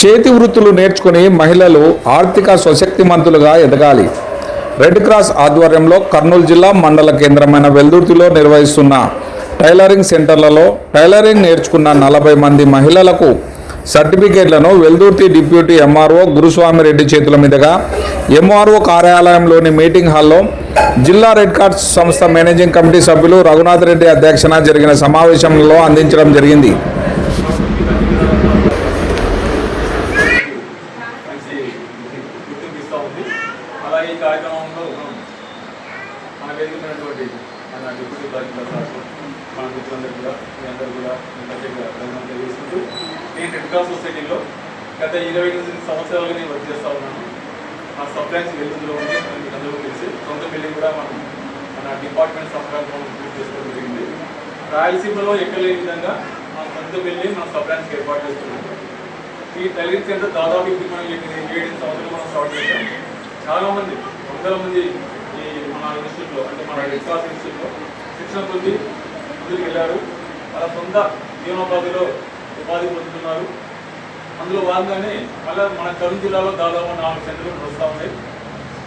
చేతి వృత్తులు నేర్చుకుని మహిళలు ఆర్థిక స్వశక్తిమంతులుగా ఎదగాలి. రెడ్ క్రాస్ ఆధ్వర్యంలో కర్నూలు జిల్లా మండల కేంద్రమైన వెల్దుర్తిలో నిర్వహిస్తున్న టైలరింగ్ సెంటర్లలో టైలరింగ్ నేర్చుకున్న నలభై మంది మహిళలకు సర్టిఫికేట్లను వెల్దుర్తి డిప్యూటీ ఎంఆర్ఓ గురుస్వామిరెడ్డి చేతుల మీదుగా ఎంఆర్ఓ కార్యాలయంలోని మీటింగ్ హాల్లో జిల్లా రెడ్ క్రాస్ సంస్థ మేనేజింగ్ కమిటీ సభ్యులు రఘునాథ్ రెడ్డి అధ్యక్షన జరిగిన సమావేశంలో అందించడం జరిగింది. మన మన డిప్యూటీ కలెక్టర్ సార్ మన మిత్రులందరూ కూడా మీ అందరూ కూడా ప్రత్యేకంగా ప్రత్యేక ధన్యవాదాలు తెలియజేసుకుంటూ నేను రెడ్ క్రాస్ సొసైటీలో గత ఇరవై ఎనిమిది సంవత్సరాలుగా నేను వర్క్ చేస్తూ ఉన్నాను ఆ సప్లైన్స్ వెలుగులో ఉంది మీకు అందరూ తెలిసి సొంత బిల్డింగ్ కూడా మనం మన డిపార్ట్మెంట్ సహకారంతో పూర్తి చేసుకోవడం జరిగింది. రాయలసీమలో ఎక్కలేని విధంగా మన సొంత బిల్డింగ్ మన సప్లైన్స్కి ఏర్పాటు చేస్తున్నాం ఈ టైలరింగ్ సెంటర్ దాదాపు ఇప్పుడు మనం ఏడు సంవత్సరాలు మనం స్టార్ట్ చేసాం చాలామంది వందల మంది ఇన్స్టిట్యూట్లో అంటే మన రెడ్ క్రాస్ ఇన్స్టిట్యూట్లో శిక్షణ పొంది ముందుకు వెళ్ళారు వాళ్ళ సొంత జీవనోపాధిలో ఉపాధి పొందుతున్నారు. అందులో భాగంగానే మళ్ళీ మన కర్నూలు జిల్లాలో దాదాపు నాలుగు సెంటర్లు వస్తూ ఉన్నాయి.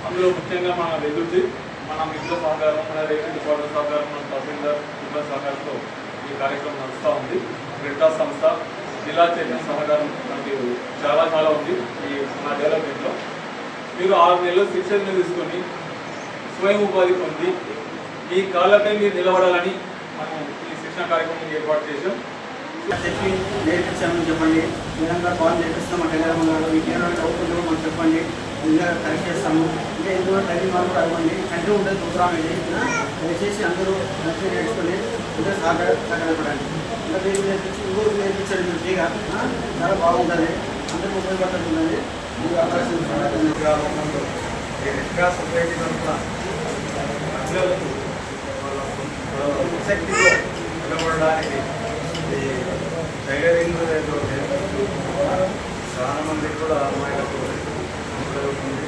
అందులో ముఖ్యంగా మన వెల్లుర్తి మన మిత్రుల సహకారం మన రెవెన్యూ డిపార్ట్మెంట్ సహకారం మన తహసీల్దార్ సిబ్బంది సహకారంతో ఈ కార్యక్రమం నడుస్తూ ఉంది. రెడ్ సంస్థ జిల్లా చైర్మన్ సహకారం మనకి చాలా చాలా ఉంది ఈ మన డెవలప్మెంట్లో మీరు ఆరు నెలలు శిక్షణ తీసుకొని స్వయం ఉపాధి పొంది మీ కాళ్ళపై మీరు నిలబడాలని మనం ఈ శిక్షణ కార్యక్రమం ఏర్పాటు చేసాం చెప్పి నేర్పించామని చెప్పండి. విధంగా కాల్ నేర్పిస్తాం టైలర్ ఉన్నారు. మీకు ఏమైనా డౌట్ ఉందో మాకు చెప్పండి. ఇంకా కరెక్ట్ చేస్తాము. ఇంకా ఎందులో టైలింగ్ వాళ్ళు కూడా అడగండి. కంటే ఉంటుంది ప్రోగ్రామ్ ఇది దయచేసి అందరూ మంచిగా నేర్చుకొని ఇంకా సహకార సహకారపడండి ఇంకా మీరు నేర్పించి ఊరికి నేర్పించండి మీరు ఫ్రీగా? చాలా బాగుంటుంది. అందరికీ ఉపయోగపడుతుంది. మీరు అవకాశం ఈ సొసైటీ తరఫున మహిళలకు వాళ్ళ వాళ్ళ శక్తితో నిలబడడానికి ఈ టైలరింగ్ ఏదో నేర్పిస్తూ చాలా మందికి కూడా అమ్మాయిలకు జరుగుతుంది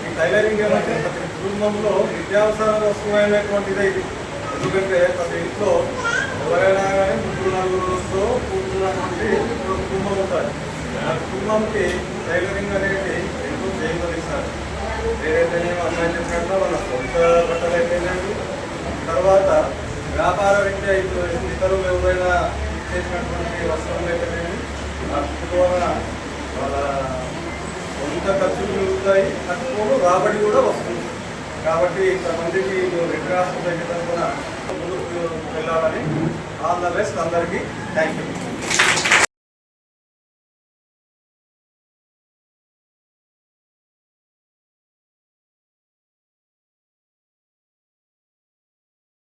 ఈ టైలరింగ్ ఏమంటే ప్రతి కుటుంబంలో నిత్యావసర వస్తువైనటువంటిదే ఇది ఎందుకంటే ప్రతి ఇంట్లో ఎవరైనా కానీ ముగ్గురు నలుగురుతో కూర్చున్నటువంటి కుటుంబం ఉంటుంది ఆ కుటుంబంకి టైలరింగ్ అనేది ఏదైతేనే అమ్మాయి చెప్పినట్టు మన సొంత బట్టలు అయిపోయినట్టు తర్వాత వ్యాపార రీత్యా ఇప్పుడు ఇతరులు ఎవరైనా చేసినటువంటి వస్త్రం అయితేనేమి ఆ వాళ్ళ సొంత ఖర్చులు మిగులుతాయి తక్కువ రాబడి కూడా వస్తుంది. కాబట్టి ఇంతమందికి రెడ్ క్రాస్ సొసైటీ తరఫున ముందుకు వెళ్ళాలని ఆల్ ద బెస్ట్ అందరికీ. Thank you.